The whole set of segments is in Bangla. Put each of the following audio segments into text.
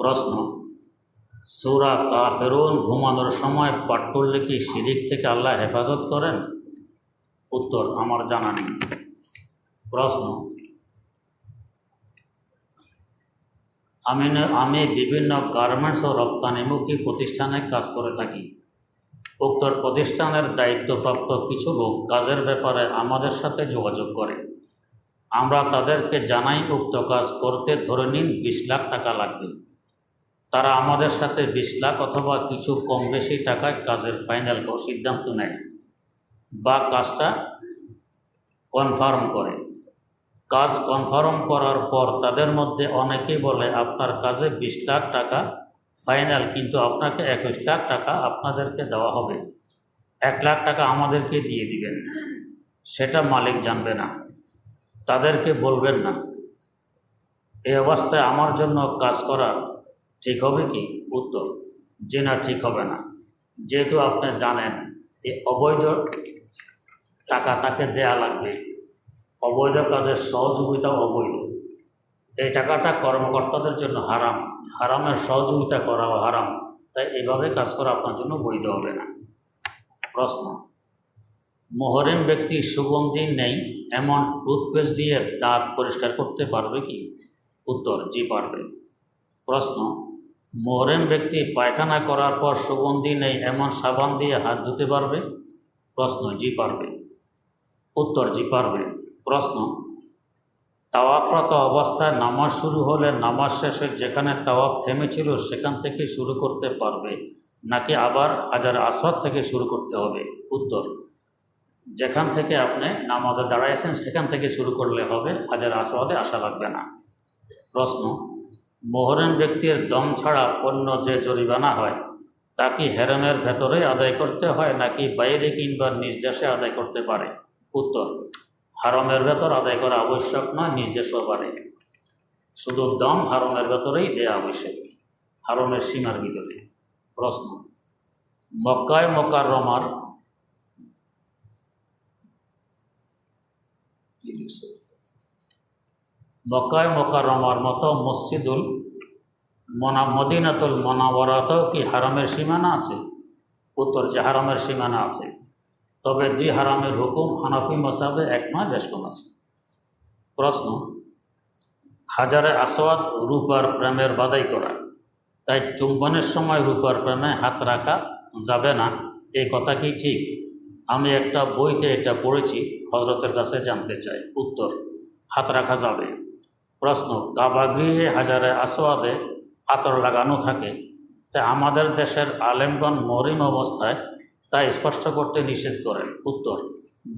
প্রশ্ন। সৌরা কাফেরুন ঘুমানোর সময় পাঠ করলে কি শিরিক থেকে আল্লাহ হেফাজত করেন? উত্তর, আমার জানা নেই। প্রশ্ন আমি আমি বিভিন্ন গার্মেন্টস ও রপ্তানিমুখী প্রতিষ্ঠানে কাজ করে থাকি। উক্ত প্রতিষ্ঠানের দায়িত্বপ্রাপ্ত কিছু লোক কাজের ব্যাপারে আমাদের সাথে যোগাযোগ করে। আমরা তাদেরকে জানাই, উক্ত কাজ করতে ধরে নিন বিশ লাখ টাকা লাগবে। তারা আমাদের সাথে বিশ লাখ অথবা কিছু কম বেশি টাকায় কাজের ফাইনাল সিদ্ধান্ত নেয় বা কাজটা কনফার্ম করে। কাজ কনফার্ম করার পর তাদের মধ্যে অনেকেই বলে, আপনার কাজে বিশ লাখ টাকা ফাইনাল কিন্তু আপনাকে একুশ লাখ টাকা আপনাদেরকে দেওয়া হবে। এক লাখ টাকা আমাদেরকে দিয়ে দিবেন। সেটা মালিক জানবে না। তাদেরকে বলবেন না। এই অবস্থায় আমার জন্য কাজ করা ঠিক হবে কি? উত্তর, যে না, ঠিক হবে না। যেহেতু আপনি জানেন যে অবৈধ টাকা তাকে দেয়া লাগবে, অবৈধ কাজের সহযোগিতা অবৈধ। এই টাকাটা কর্মকর্তাদের জন্য হারাম। হারামের সহযোগিতা করাও হারাম। তাই এভাবে কাজ করা আপনার জন্য বৈধ হবে না। প্রশ্ন, মোহরিম ব্যক্তি সুগন্ধি নেই, এমন টুথপেস্ট দিয়ে দাঁত পরিষ্কার করতে পারবে কি? উত্তর, জি পারবে। প্রশ্ন মোহরেম ব্যক্তি পায়খানা করার পর সুগন্ধি নেই, এমন সাবান দিয়ে হাত ধুতে পারবে? প্রশ্ন, জি পারবে। উত্তর, জি পারবে। প্রশ্ন, তাওয়াফরত অবস্থায় নামাজ শুরু হলে নামাজ শেষে যেখানে তাওয়াফ থেমেছিল সেখান থেকে শুরু করতে পারবে, নাকি আবার হাজার আসর থেকে শুরু করতে হবে? উত্তর, যেখান থেকে আপনি নামাজে দাঁড়াইছেন সেখান থেকে শুরু করলে হবে, হাজার আসওয়াদে আসা লাগবে না। প্রশ্ন মোহরেন ব্যক্তির দম ছাড়া অন্য যে জরিমানা হয়, তা কি হেরমের ভেতরে আদায় করতে হয় নাকি বাইরে কিংবা নিজ দেশে আদায় করতে পারে? উত্তর, হারমের ভেতর আদায় করা আবশ্যক নয় নিজ দেশও পারে শুধু দম হারমের ভেতরেই দেয়া আবশ্যক, হারমের সীমার ভিতরে। প্রশ্ন, মক্কায় মক্কার রমার মক্কায় মোকাররমার মতো মসজিদুল মনা মদিনাতুল মনাবরাতেও কি হারামের সীমানা আছে? উত্তর যে হারামের সীমানা আছে। তবে দুই হারামের হুকুম হানাফি মসাবে এক নয়, বেশ কম আছে। প্রশ্ন, হাজারে আসওয়াদ রূপার প্রেমের বাদাই করা, তাই চুম্বনের সময় রূপার প্রেমে হাত রাখা যাবে না, এই কথা কি ঠিক? আমি একটা বইতে এটা পড়েছি, হজরতের কাছে জানতে চাই, উত্তর, হাত রাখা যাবে। প্রশ্ন কাবাগৃহে হাজারে আসোয়াদে আতর লাগানো থাকে তাই আমাদের দেশের আলেমগণ মরিম অবস্থায় তা স্পষ্ট করতে নিষেধ করেন। উত্তর,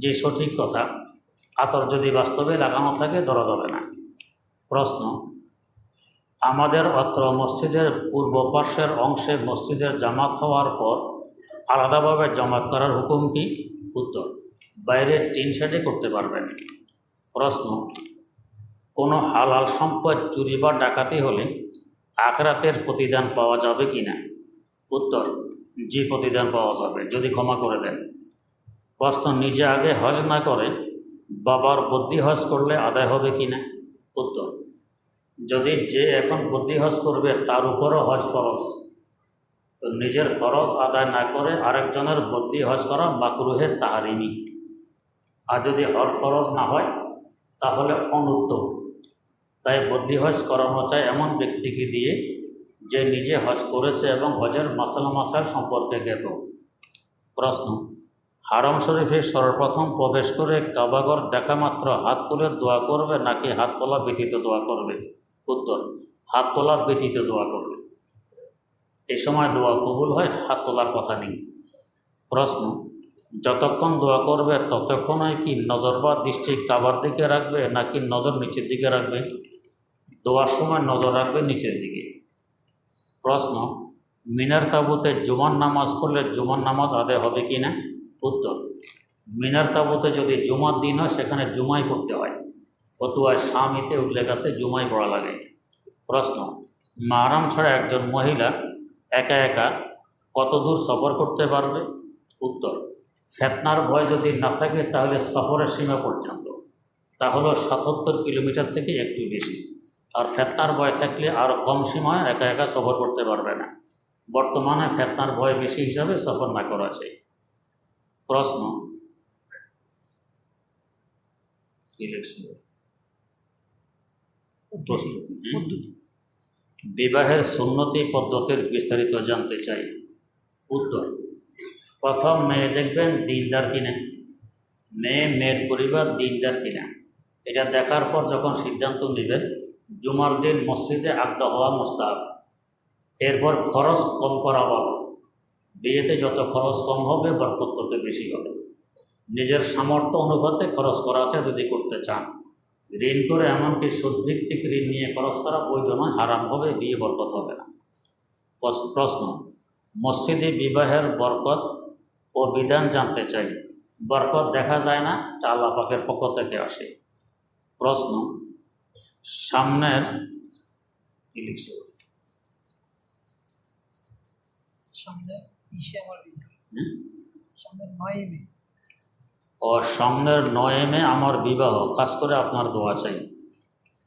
যে সঠিক কথা আতর যদি বাস্তবে লাগানো থাকে, ধরা যাবে না। প্রশ্ন, আমাদের অত্র মসজিদের পূর্ব পার্শ্বের অংশে মসজিদের জামাত হওয়ার পর আলাদাভাবে জমাত করার হুকুম কি? উত্তর, বাইরের টিন শেডে করতে পারবেন। প্রশ্ন কোনো হালাল সম্পদ চুরি বা ডাকাতি হলে আখরাতের প্রতিদান পাওয়া যাবে কি না? উত্তর, জি প্রতিদান পাওয়া যাবে, যদি ক্ষমা করে দেন। প্রশ্ন, নিজে আগে হজ না করে বাবার বুদ্ধি হজ করলে আদায় হবে কি না? উত্তর, যদি যে এখন বুদ্ধি হজ করবে তার উপরও হজ ফরজ। তো নিজের ফরজ আদায় না করে আরেকজনের বুদ্ধি হজ করা মাকরুহে তাহারিমি। আর যদি হর ফরজ না হয় তাহলে অনুত্তম তাই বদলি হজ করানো চায় এমন ব্যক্তিকে দিয়ে যে নিজে হজ করেছে এবং হজের মাসালা মাসার সম্পর্কে জ্ঞাত। প্রশ্ন, হারাম শরীফে সর্বপ্রথম প্রবেশ করে কাবাগর দেখা মাত্র হাত তুলে দোয়া করবে নাকি হাত তোলা ব্যতীত দোয়া করবে? উত্তর, হাত তোলা ব্যতীত দোয়া করবে। এই সময় দোয়া কবুল হয়, হাত তোলার কথা নেই। প্রশ্ন যতক্ষণ দোয়া করবে, ততক্ষণই কি নজর বা দৃষ্টি কাবার দিকে রাখবে, নাকি নজর নিচের দিকে রাখবে? দোয়ার সময় নজর রাখবে নিচের দিকে। প্রশ্ন, মিনার তাবুতে জুমার নামাজ পড়লে জুমার নামাজ আদায় হবে কি না? উত্তর, মিনার তাবুতে যদি জুমার দিন হয়, সেখানে জুমাই পড়তে হয়। ফতুয়ায় স্বামীতে উল্লেখ আছে, জুমাই পড়া লাগে। প্রশ্ন, মারাম ছাড়া একজন মহিলা একা একা কত দূর সফর করতে পারবে? উত্তর ফেতনার ভয় যদি না থাকে তাহলে সফরের সীমা পর্যন্ত। তা হলো সাতাত্তর কিলোমিটার থেকে একটু বেশি। আর ফেতনার ভয় থাকলে আরও কম সময় একা একা সফর করতে পারবে না। বর্তমানে ফেতনার ভয় বেশি হিসাবে সফর না করা চাই। প্রশ্ন? বিবাহের সুন্নতি পদ্ধতির বিস্তারিত জানতে চাই। উত্তর। প্রথম মেয়ে দেখবেন দিনদার কিনা। মেয়ে, মেয়ের পরিবার দিনদার কিনা। এটা দেখার পর যখন সিদ্ধান্ত নেবেন, জুমার দিন মসজিদে আড্ডা হওয়া মোস্তাব এরপর খরচ কম করা ভালো। বিয়েতে যত খরচ কম হবে, বরকত তত বেশি হবে। নিজের সামর্থ্য অনুপাতে খরচ করা আছে যদি করতে চান। ঋণ করে এমনকি সুদভিত্তিক ঋণ নিয়ে খরচ করা বৈধ নয়, হারাম হবে, বিয়ে বরকত হবে না। প্রশ্ন, মসজিদে বিবাহের বরকত ও বিধান জানতে চাই। বরকত দেখা যায় না তা আল্লাহ পাকের পক্ষ থেকে আসে। প্রশ্ন সামনের কি লিখছে? মে। ও সামনের নয় মে আমার বিবাহ খাস করে আপনার দোয়া চাই।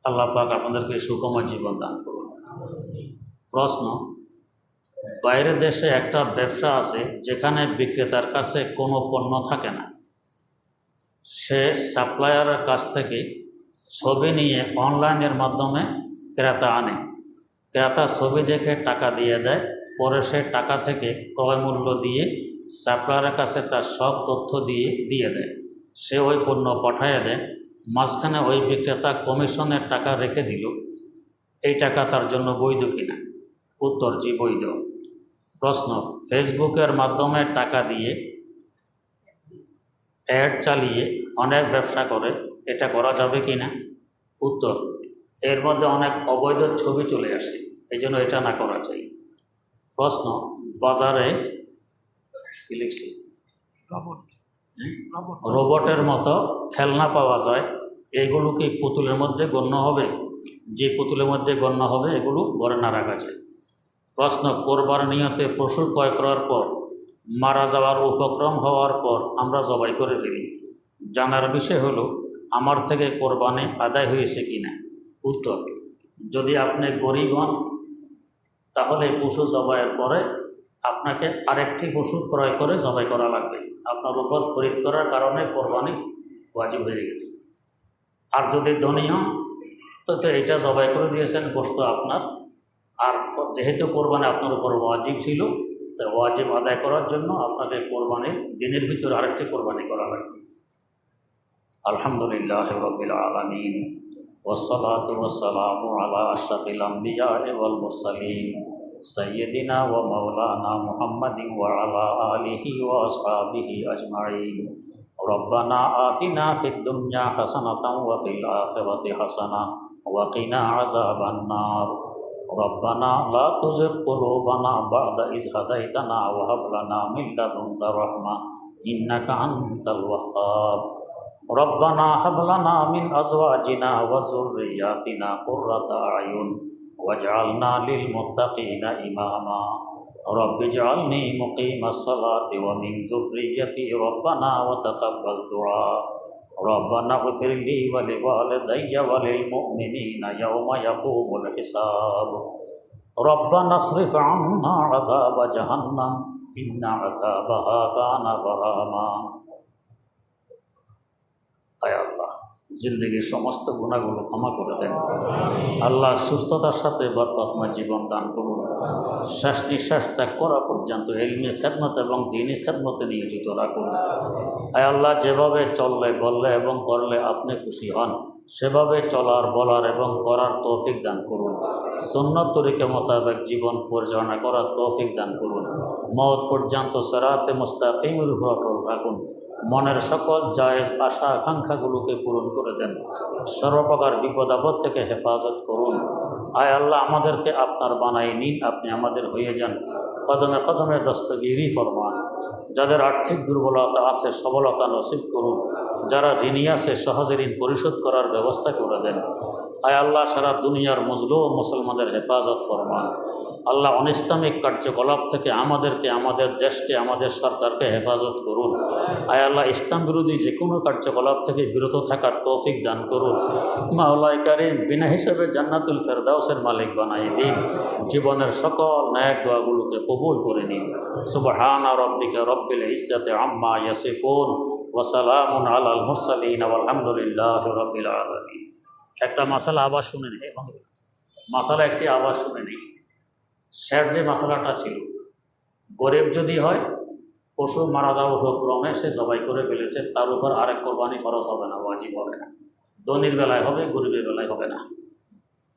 আল্লাহ পাক আপনাদেরকে সুকময় জীবন দান করুন। প্রশ্ন বাইরের দেশে একটা ব্যবসা আছে যেখানে বিক্রেতার কাছে কোনো পণ্য থাকে না। সে সাপ্লায়ারের কাছ থেকে ছবি নিয়ে অনলাইনের মাধ্যমে ক্রেতা আনে। ক্রেতা ছবি দেখে টাকা দিয়ে দেয়, পরে সে টাকা থেকে ক্রয় মূল্য দিয়ে সাপ্লায়ারের কাছে তার সব তথ্য দিয়ে দিয়ে দেয়। সে ওই পণ্য পাঠিয়ে দেয়, মাঝখানে ওই বিক্রেতা কমিশনের টাকা রেখে দিল, এই টাকা তার জন্য বৈধ কিনা? উত্তর, জি, বৈধ। প্রশ্ন ফেসবুকের মাধ্যমে টাকা দিয়ে অ্যাড চালিয়ে অনেক ব্যবসা করে এটা করা যাবে কি না? উত্তর এর মধ্যে অনেক অবৈধ ছবি চলে আসে এই জন্য এটা না করা চাই। প্রশ্ন বাজারে কি লিখছি? রবট। রোবটের মতো খেলনা পাওয়া যায় এইগুলো কি পুতুলের মধ্যে গণ্য হবে? যে পুতুলের মধ্যে গণ্য হবে এগুলো ঘরে না রাখা যায়। প্রশ্ন করবার নিয়তে পশু ক্রয় করার পর, মারা যাওয়ার উপক্রম হওয়ার পর আমরা জবাই করে ফেলি? জানার বিষয় হলো, আমার থেকে কোরবানি আদায় হয়েছে কি না? উত্তর, যদি আপনি গরিব হন, তাহলে পশু জবাইয়ের পরে আপনাকে আরেকটি পশু ক্রয় করে জবাই করা লাগবে। আপনার উপর খরিদ করার কারণে কোরবানি ওয়াজিব হয়ে গেছে। আর যদি ধনী হন, তো এটা জবাই করে দিয়েছেন গোস্ত আপনার আর যেহেতু কোরবানি আপনার উপর ওয়াজিব ছিল তো ওয়াজিব আদায় করার জন্য আপনাকে কোরবানির দিনের ভিতরে আরেকটি কোরবানি করা লাগবে আলহামদুলিল্লাহ রবিল আলমিন والصلاة والسلام على أشرف الأنبياء والمرسلين سيدنا ومولانا محمد وعلى آله وأصحابه أجمعين ربنا آتنا في الدنيا حسنة وفي الآخرة حسنة وقنا عذاب النار ربنا لا تزغ قلوبنا بعد إذ هديتنا وهب لنا من لدنك رحمة إنك أنت الوهاب. ربنا هب لنا من أزواجنا وذرياتنا قرة أعين واجعلنا للمتقين إماما. رب اجعلني مقيم الصلاة ومن ذريتي ربنا وتقبل دعاء. ربنا اغفر لي ولوالدي وللمؤمنين يوم يقوم الحساب ربنا اصرف عنا عذاب جهنم إن عذابها كان غراما আয় আল্লাহ জিন্দগির সমস্ত গুণাগুলো ক্ষমা করে দেন আল্লাহ সুস্থতার সাথে বরকতময় জীবন দান করুন শ্বাস নিঃশ্বাস ত্যাগ করা পর্যন্ত এলমি খেদমত এবং দিনী খেদমতে নিয়োজিত রাখুন। আয় আল্লাহ, যেভাবে চললে বললে এবং করলে আপনি খুশি হন, সেভাবে চলার, বলার এবং করার তৌফিক দান করুন। সুন্নত তরিকা মোতাবেক জীবন পরিচালনা করার তৌফিক দান করুন। মত পর্যন্ত সেরাতে মুস্তাকিমের উপর রাখুন। মনের সকল জায়েজ আশা আকাঙ্ক্ষাগুলোকে পূরণ করে দেন। সর্বপ্রকার বিপদ আপদ থেকে হেফাজত করুন। আয় আল্লাহ, আমাদেরকে আপনার বানাই নিন, আপনি আমাদের হয়ে যান। কদমে কদমে দস্তগিরি ফরমান। যাদের আর্থিক দুর্বলতা আছে, সবলতা নসিব করুন। যারা ঋণী আছে, সহজে ঋণ পরিশোধ করার ব্যবস্থা করে দেন। আয় আল্লাহ, সারা দুনিয়ার মজলু ও মুসলমানদের হেফাজত ফরমান। আল্লাহ অনিসলামিক কার্যকলাপ থেকে আমাদেরকে, আমাদের দেশকে, আমাদের সরকারকে হেফাজত করুন। আয় আল্লাহ ইসলাম বিরোধী যে কোনো কার্যকলাপ থেকে বিরত থাকার তৌফিক দান করুন। মাওলাই কারিম, বিনা হিসেবে জান্নাতুল ফেরদাউসের মালিক বানাই দিন। জীবনের সকল ন্যায় দোয়াগুলোকে কবুল করে নিন। সুবহানা রব্বিকা রব্বিল ইজ্জাতে আম্মা ইয়াসিফুন ওয়াসালামুন আলাল মুরসালিন আলহামদুলিল্লাহ রব্বিল আলামিন। একটা মশালা আবার শুনে নেই এখন মশালা একটি আবার শুনে নেই স্যার যে মশালাটা ছিল, গরিব যদি হয় পশু মারা যাওয়ার ক্রমে সে জবাই করে ফেলেছে, তার উপর আরেক কোরবানি খরচ হবে না, ওয়াজিব হবে না। দনির বেলায় হবে, গরিবের বেলায় হবে না।